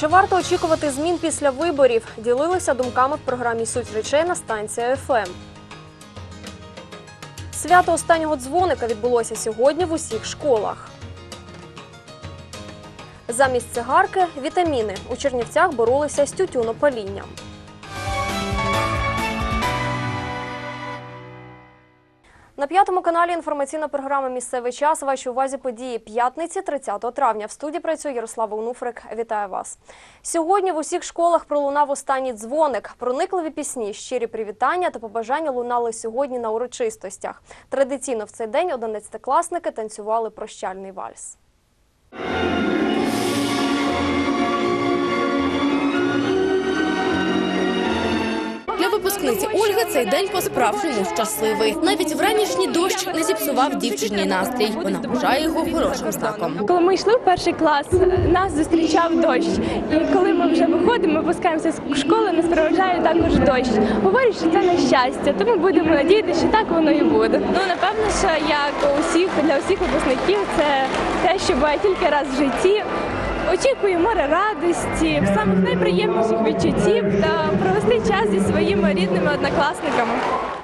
Чи варто очікувати змін після виборів? Ділилися думками в програмі Суть речей на станція ФМ. Свято останнього дзвоника відбулося сьогодні в усіх школах. Замість цигарки вітаміни у Чернівцях боролися з тютюнопалінням. На п'ятому каналі інформаційна програма Місцевий час. Вашій увазі події п'ятниці, 30 травня. В студії працює Ярослава Унуфрик. Вітаю вас. Сьогодні в усіх школах пролунав останній дзвоник. Проникливі пісні, щирі привітання та побажання лунали сьогодні на урочистостях. Традиційно в цей день одинадцятикласники танцювали прощальний вальс. Для випускниці Ольги цей день по-справжньому щасливий. Навіть вранішній дощ не зіпсував дівчині настрій. Вона вважає його хорошим знаком. Коли ми йшли в перший клас, нас зустрічав дощ. І коли ми вже виходимо, ми пускаємося з школи, нас проведжає також дощ. Говорять, що це на щастя, тому будемо надіятися, що так воно і буде. Ну напевно, що як у всіх для всіх випускників, це те, що буває тільки раз в житті. Очікую море радості, самих найприємніших відчуттів та провести час зі своїми рідними однокласниками.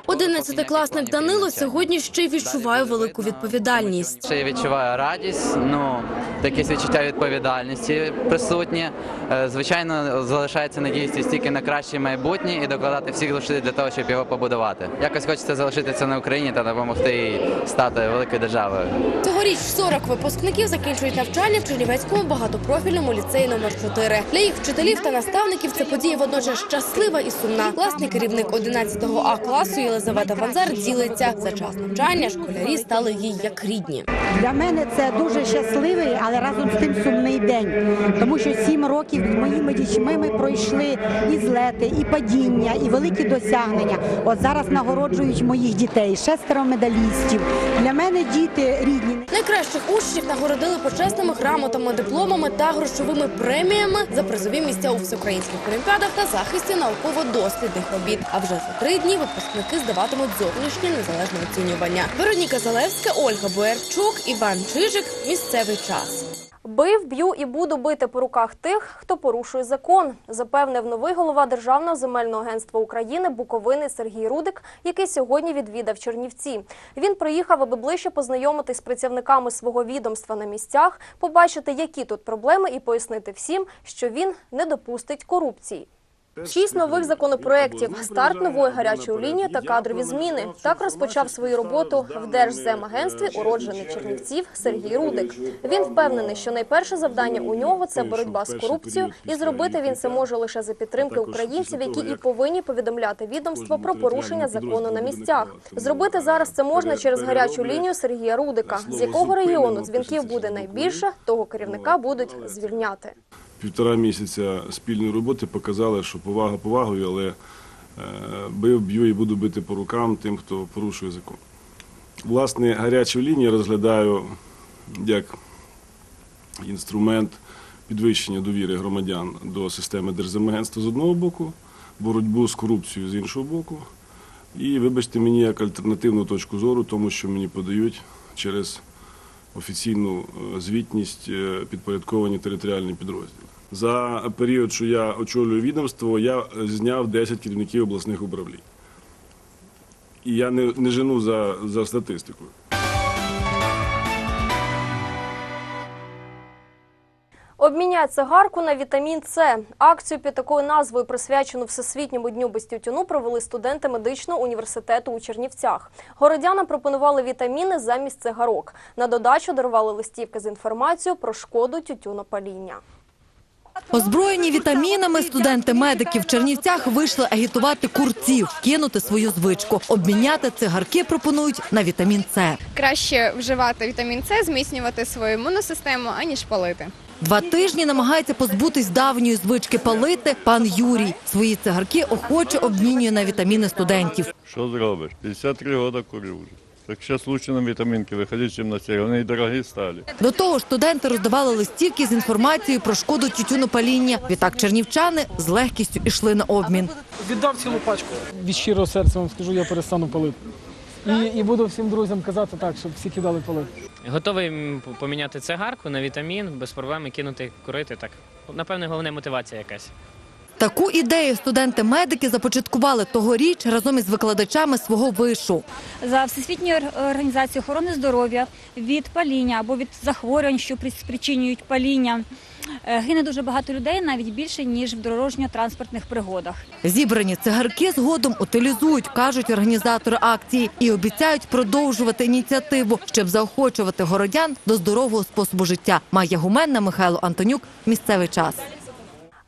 Одинадцятикласник Данило сьогодні ще й відчуває велику відповідальність. Ще я відчуваю радість, ну якесь відчуття відповідальності присутнє. Е, Звичайно, залишається надіятися стільки на краще майбутнє і докладати всіх зусиль для того, щоб його побудувати. Якось хочеться залишитися на Україні та допомогти їй стати великою державою. Цьогоріч 40 випускників закінчують навчання в Чернівецькому багатопрофільному ліцеї номер 4 Для їх вчителів та наставників це подія водночас щаслива і сумна. Класний керівник 11 А класу Єлизавета Ванзар ділиться за час навчання. Школярі стали їй як рідні. Для мене це дуже щасливий, але разом з тим сумний день. Тому що сім років з моїми дітьми ми пройшли і злети, і падіння, і великі досягнення. От зараз нагороджують моїх дітей, шестеро медалістів. Для мене діти рідні. Найкращих учнів нагородили почесними грамотами, дипломами та грошовими преміями за призові місця у всеукраїнських олімпіадах та захисті науково-дослідних робіт. А вже за три дні випускники здаватимуть зовнішнє незалежне оцінювання. Вероніка Залевська, Ольга Боярчук, Іван Чижик. Місцевий час. Бив, б'ю і буду бити по руках тих, хто порушує закон, запевнив новий голова Державного земельного агентства України Буковини Сергій Рудик, який сьогодні відвідав Чернівці. Він приїхав, аби ближче познайомитись з працівниками свого відомства на місцях, побачити, які тут проблеми, і пояснити всім, що він не допустить корупції. Шість нових законопроєктів, старт нової гарячої лінії та кадрові зміни. Так розпочав свою роботу в Держземагентстві уроджений Чернівців Сергій Рудик. Він впевнений, що найперше завдання у нього це боротьба з корупцією, і зробити він це може лише за підтримки українців, які і повинні повідомляти відомство про порушення закону на місцях. Зробити зараз це можна через гарячу лінію Сергія Рудика. З якого регіону дзвінків буде найбільше, того керівника будуть звільняти. Півтора місяця спільної роботи показали, що повага повагою, але е, бив, б'ю і буду бити по рукам тим, хто порушує закон. Власне, гарячу лінію розглядаю як інструмент підвищення довіри громадян до системи Держземагентства з одного боку, боротьбу з корупцією з іншого боку. І вибачте мені як альтернативну точку зору, тому що мені подають через офіційну е, звітність е, підпорядковані територіальні підрозділи. За період, що я очолюю відомство, я е, зняв 10 керівників обласних управлінь. І я не, не жену за, за статистикою. Обміняй цигарку на вітамін С. Акцію під такою назвою, присвячену Всесвітньому дню без тютюну, провели студенти медичного університету у Чернівцях. Городянам пропонували вітаміни замість цигарок. На додачу дарували листівки з інформацією про шкоду тютюнопаління. Озброєні вітамінами студенти медики в Чернівцях вийшли агітувати курців, кинути свою звичку. Обміняти цигарки пропонують на вітамін С. краще вживати вітамін С, зміцнювати свою імунну систему, аніж палити. Два тижні намагається позбутись давньої звички палити пан Юрій. Свої цигарки охоче обмінює на вітаміни студентів. Що зробиш? 53 роки курю вже. Так зараз лучше на вітамінки виходити, чим на ці. Вони і дорогі стали. До того ж, студенти роздавали листівки з інформацією про шкоду тютюнопаління. Відтак чернівчани з легкістю ішли на обмін. Віддав цілу пачку. Від щирого серця вам скажу, я перестану палити. І, і буду всім друзям казати так, щоб всі кидали палити. Готовий поміняти цигарку на вітамін, без проблем кинути курити. Так, напевне, головне мотивація якась. Таку ідею студенти-медики започаткували тогоріч разом із викладачами свого вишу. за Всесвітньою організацією охорони здоров'я від паління або від захворювань, що при- спричинюють паління. е, Гине дуже багато людей, навіть більше ніж в дорожньо-транспортних пригодах. Зібрані цигарки згодом утилізують, кажуть організатори акції, і обіцяють продовжувати ініціативу, щоб заохочувати городян до здорового способу життя. Майя Гуменна, Михайло Антонюк. Місцевий час.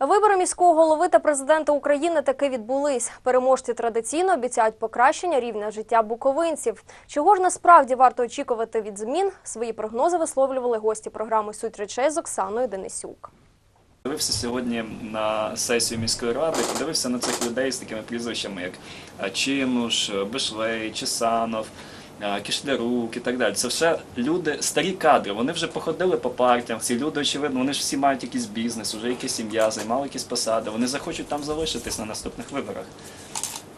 Вибори міського голови та президента України таки відбулись. Переможці традиційно обіцяють покращення рівня життя буковинців. Чого ж насправді варто очікувати від змін? Свої прогнози висловлювали гості програми Суть речей з Оксаною Денисюк. Дивився сьогодні на сесію міської ради, подивився на цих людей з такими прізвищами, як Чинуш, Бишлей, Чесанов, Кишлярук і так далі. Це все люди, старі кадри. Вони вже походили по партіям. Ці люди, очевидно, вони ж всі мають якийсь бізнес, вже якась сім'я, займали якісь посади. Вони захочуть там залишитись на наступних виборах.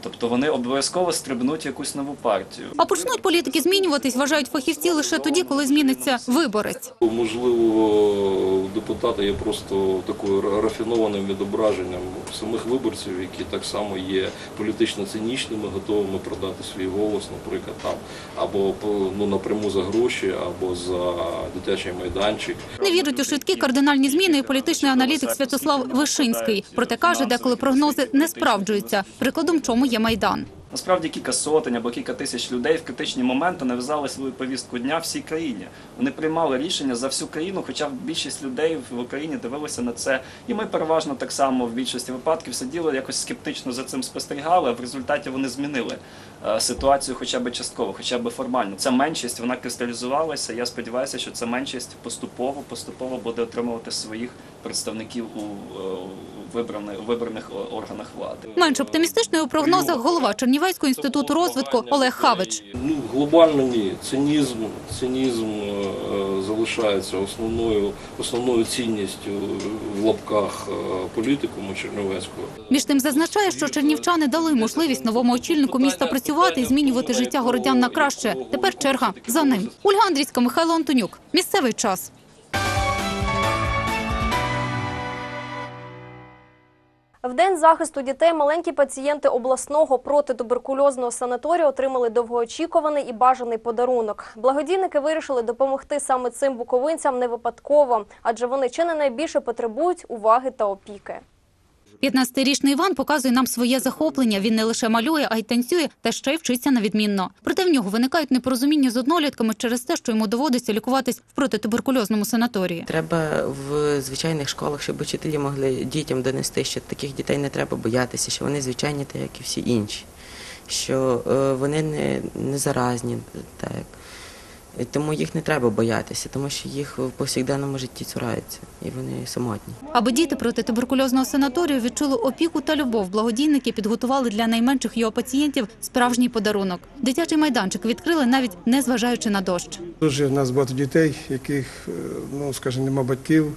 Тобто вони обов'язково стрибнуть якусь нову партію. А почнуть політики змінюватись, вважають фахівці лише тоді, коли зміниться виборець. Можливо, депутати є просто такою рафінованим відображенням самих виборців, які так само є політично цинічними, готовими продати свій голос, наприклад, там або по- ну, напряму за гроші, або за дитячий майданчик. Не вірить у швидкі кардинальні зміни і політичний аналітик Святослав Вишинський. Проте каже, деколи прогнози не справджуються. Прикладом чому є майдан. Насправді кілька сотень або кілька тисяч людей в критичні моменти нав'язали свою повістку дня всій країні. Вони приймали рішення за всю країну, хоча більшість людей в Україні дивилися на це. І ми переважно так само в більшості випадків сиділи якось скептично за цим спостерігали. А в результаті вони змінили ситуацію, хоча б частково, хоча б формально. Ця меншість вона кристалізувалася. Я сподіваюся, що ця меншість поступово поступово буде отримувати своїх представників у е, вибраних вибраних органах влади. Менш оптимістичною у прогнозах голова Чернівецького інституту розвитку Олег Хавич. Ну, глобально ні. Цинізм, цинізм е, залишається основною, основною цінністю в лапках е, політикуму Чернівецького. Між тим зазначає, що чернівчани дали можливість новому очільнику міста працювати і змінювати життя городян на краще. Тепер черга за ним. Ольга Андрійська, Михайло Антонюк. Місцевий час. В день захисту дітей маленькі пацієнти обласного протитуберкульозного санаторію отримали довгоочікуваний і бажаний подарунок. Благодійники вирішили допомогти саме цим буковинцям не випадково, адже вони чи не найбільше потребують уваги та опіки. 15-річний Іван показує нам своє захоплення. Він не лише малює, а й танцює, та ще й вчиться на відмінно. Проте в нього виникають непорозуміння з однолітками через те, що йому доводиться лікуватись в протитуберкульозному санаторії. Треба в звичайних школах, щоб учителі могли дітям донести, що таких дітей не треба боятися, що вони звичайні, так як і всі інші, що е, вони не, не заразні, так. Тому їх не треба боятися, тому що їх в повсякденному житті цураються, і вони самотні. Аби діти проти туберкульозного санаторію відчули опіку та любов, благодійники підготували для найменших його пацієнтів справжній подарунок. Дитячий майданчик відкрили навіть не зважаючи на дощ. Дуже в нас багато дітей, яких, е, ну скажімо, нема батьків,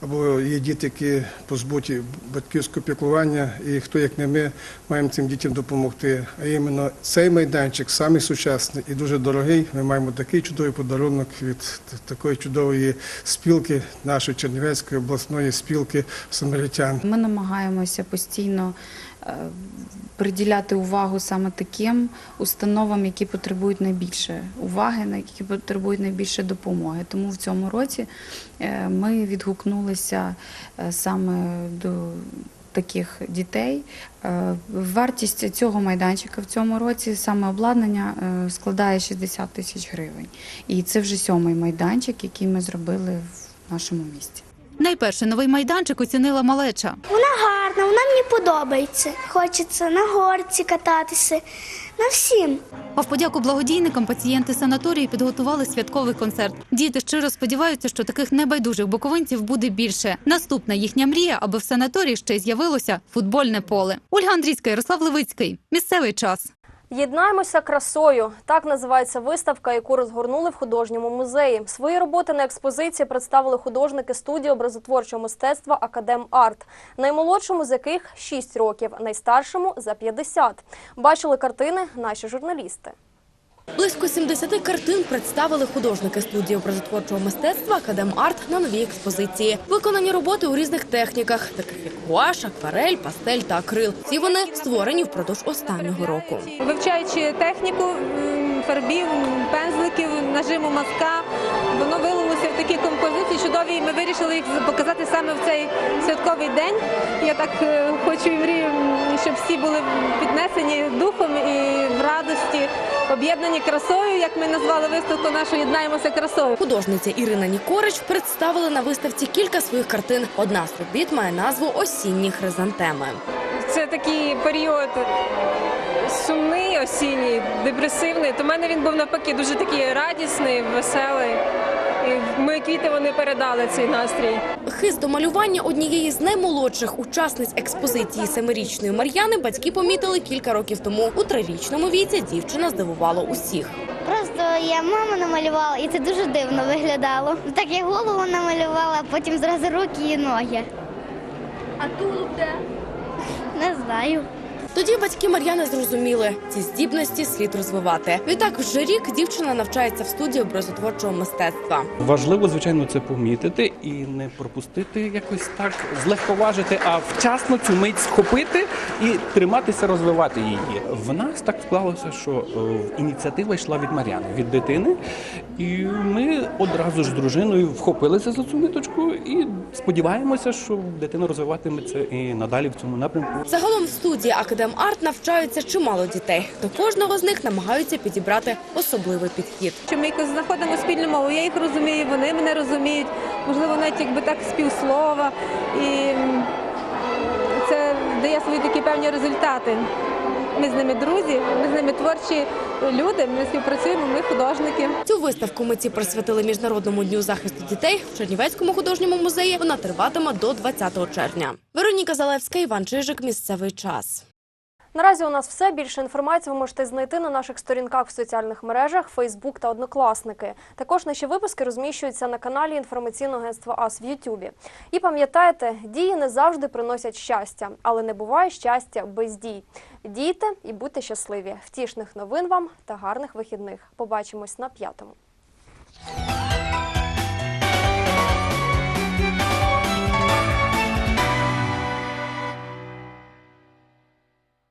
або є діти, які позбуті батьківського піклування, і хто як не ми маємо цим дітям допомогти. А іменно цей майданчик самий сучасний і дуже дорогий. Ми маємо такий чудовий подарунок від такої чудової спілки, нашої Чернівецької обласної спілки самаритян. Ми намагаємося постійно приділяти увагу саме таким установам, які потребують найбільше уваги, на які потребують найбільше допомоги. Тому в цьому році е, ми відгукнулися е, саме до таких дітей. Е, Вартість цього майданчика в цьому році саме обладнання е, складає 60 тисяч гривень. І це вже сьомий майданчик, який ми зробили в нашому місті. Найперше новий майданчик оцінила малеча. Вона гарна, вона мені подобається. Хочеться на горці кататися, на всім. А в подяку благодійникам пацієнти санаторію підготували святковий концерт. Діти щиро сподіваються, що таких небайдужих буковинців буде більше. Наступна їхня мрія, аби в санаторії ще й з'явилося футбольне поле. Ольга Андрійська, Ярослав Левицький. Місцевий час. Єднаємося красою. Так називається виставка, яку розгорнули в художньому музеї. Свої роботи на експозиції представили художники студії образотворчого мистецтва Академ Арт, наймолодшому з яких 6 років, найстаршому за 50. Бачили картини наші журналісти. Близько 70 картин представили художники студії образотворчого мистецтва Академ Арт на новій експозиції. Виконані роботи у різних техніках, таких як гуаш, акварель, пастель та акрил. Всі вони створені впродовж останнього року. Вивчаючи техніку фарбів, пензликів, нажиму мазка, чудові, і ми вирішили їх показати саме в цей святковий день. Я так е, хочу і мрію, щоб всі були піднесені духом і в радості, об'єднані красою, як ми назвали виставку нашу Єднаємося красою. Художниця Ірина Нікорич представила на виставці кілька своїх картин. Одна з робіт має назву Осінні хризантеми. Це такий період сумний, осінній, депресивний. То в мене він був навпаки дуже такий радісний, веселий. І мої квіти вони передали цей настрій. Хист до малювання однієї з наймолодших учасниць експозиції семирічної Мар'яни батьки помітили кілька років тому. У трирічному віці дівчина здивувала усіх. Просто я маму намалювала, і це дуже дивно виглядало. Так я голову намалювала, а потім зразу руки і ноги. А тулуб де? Не знаю. Тоді батьки Мар'яни зрозуміли, ці здібності слід розвивати. Відтак вже рік дівчина навчається в студії образотворчого мистецтва. Важливо, звичайно, це помітити і не пропустити якось так, злегковажити, а вчасно цю мить схопити і триматися, розвивати її. В нас так склалося, що е, ініціатива йшла від Мар'яни, від дитини, і ми одразу ж з дружиною вхопилися за цю ниточку і сподіваємося, що дитина розвиватиметься і надалі в цьому напрямку. Загалом в студії Академ Арт навчаються чимало дітей. До кожного з них намагаються підібрати особливий підхід. Що ми якось знаходимо спільну мову. Я їх розумію, вони мене розуміють. Можливо, навіть якби так співслова. І це дає свої такі певні результати. Ми з ними друзі, ми з ними творчі люди, ми співпрацюємо, ми художники. Цю виставку митці присвятили міжнародному дню захисту дітей в Чернівецькому художньому музеї. Вона триватиме до 20 червня. Вероніка Залевська, Іван Чижик. Місцевий час. Наразі у нас все. Більше інформації ви можете знайти на наших сторінках в соціальних мережах, Фейсбук та Однокласники. Також наші випуски розміщуються на каналі інформаційного агентства АС в Ютубі. І пам'ятайте, дії не завжди приносять щастя, але не буває щастя без дій. Дійте і будьте щасливі. Втішних новин вам та гарних вихідних. Побачимось на п'ятому.